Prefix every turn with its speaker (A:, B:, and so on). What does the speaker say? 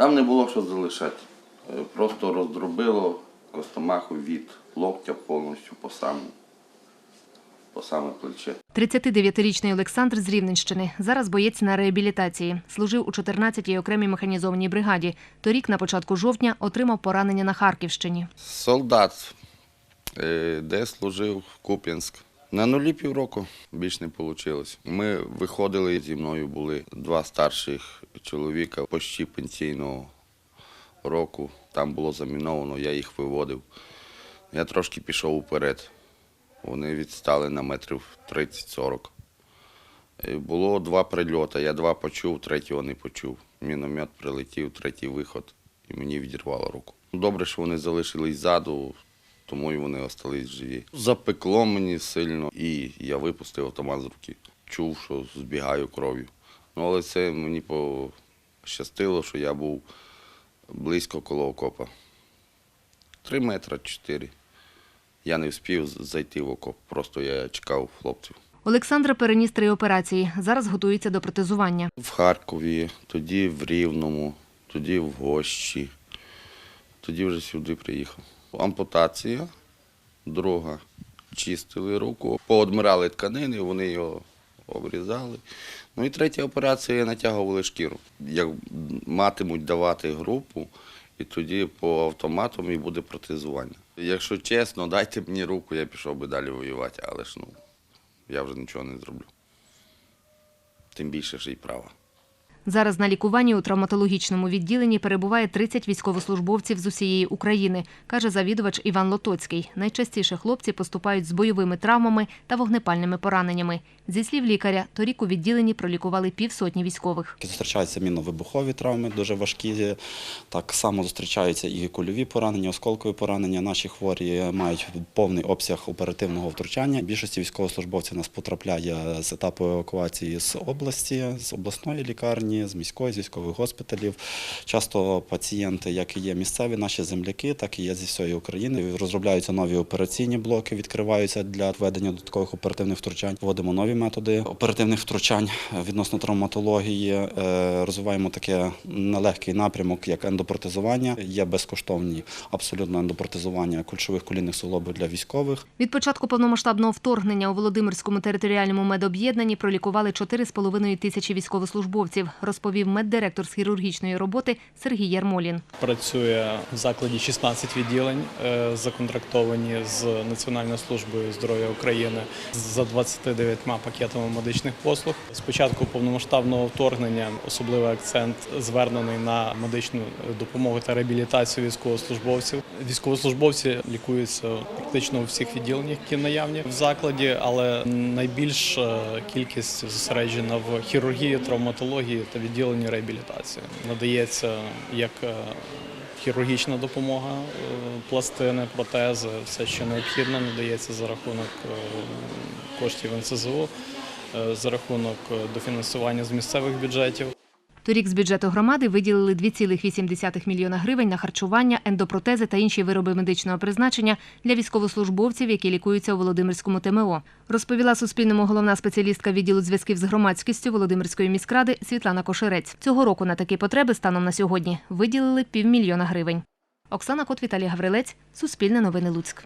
A: Там не було що залишати. Е, Просто роздробило костомаху від локтя повністю по саму, по саме плече.
B: 39-річний Олександр з Рівненщини. Зараз боєць на реабілітації. Служив у 14-й окремій механізованій бригаді. Торік, на початку жовтня, отримав поранення на Харківщині.
A: Солдат, е, де служив Куп'янськ. На нулі півроку більш не вийшло. Ми виходили, зі мною були два старших чоловіка почти пенсійного року. Там було заміновано, я їх виводив. Я трошки пішов уперед. Вони відстали на метрів 30-40. Е, Було два прильоти. Я два почув, третього не почув. Міномет прилетів, третій виход, і мені відірвало руку. Добре, що вони залишились ззаду, тому і вони остались живі. Запекло мені сильно, і я випустив автомат з руки. Чув, що збігаю кров'ю. Ну, але це мені пощастило, що я був близько коло окопа. Три метри чотири. Я не встиг зайти в окоп, просто я чекав хлопців.
B: Олександра переніс три операції. Зараз готується до протезування.
A: В Харкові, тоді в Рівному, тоді в Гощі. Тоді вже сюди приїхав. Ампутація, друга. Чистили руку, поодмирали тканини, вони його обрізали. Ну і третя операція натягували шкіру. Як матимуть давати групу, і тоді по автомату і буде протезування. Якщо чесно, дайте мені руку, я пішов би далі воювати, але ж ну, я вже нічого не зроблю. Тим більше ж і права.
B: Зараз на лікуванні у травматологічному відділенні перебуває 30 військовослужбовців з усієї України, каже завідувач Іван Лотоцький. Найчастіше хлопці поступають з бойовими травмами та вогнепальними пораненнями. Зі слів лікаря, торік у відділенні пролікували півсотні військових.
C: Зустрічаються мінно-вибухові травми, дуже важкі. Так само зустрічаються і кульові поранення, осколкові поранення. Наші хворі мають повний обсяг оперативного втручання. Більшості військовослужбовців нас потрапляє з етапу евакуації з області, з обласної лікарні, з міської, з військових госпіталів. Часто пацієнти, як і є місцеві наші земляки, так і є зі всієї України. Розробляються нові операційні блоки, відкриваються для введення додаткових оперативних втручань. Вводимо нові методи оперативних втручань відносно травматології. Е, Розвиваємо таке нелегкий напрямок, як ендопротезування. Є безкоштовні абсолютно ендопротезування кульшових колінних суглобів для військових.
B: Від початку повномасштабного вторгнення у Володимирському територіальному медоб'єднанні пролікували 4,5 тисячі військовослужбовців, розповів меддиректор з хірургічної роботи Сергій Ярмолін.
D: Працює в закладі 16 відділень, е, законтрактовані з Національною службою здоров'я України за 29 пакетами медичних послуг. З початку повномасштабного вторгнення особливий акцент звернений на медичну допомогу та реабілітацію військовослужбовців. Військовослужбовці лікуються практично у всіх відділеннях, які наявні в закладі, але найбільша кількість зосереджена в хірургії, травматології та відділенні реабілітації. Надається як е, хірургічна допомога, е, пластини, протези, все, що необхідно, надається за рахунок е, коштів НСЗУ, за рахунок дофінансування з місцевих бюджетів.
B: Торік з бюджету громади виділили 2,8 мільйона гривень на харчування, ендопротези та інші вироби медичного призначення для військовослужбовців, які лікуються у Володимирському ТМО. Розповіла Суспільному головна спеціалістка відділу зв'язків з громадськістю Володимирської міськради Світлана Кошерець. Цього року на такі потреби станом на сьогодні виділили півмільйона гривень. Оксана Кот, Віталій Гаврилець, Суспільне новини Луцьк.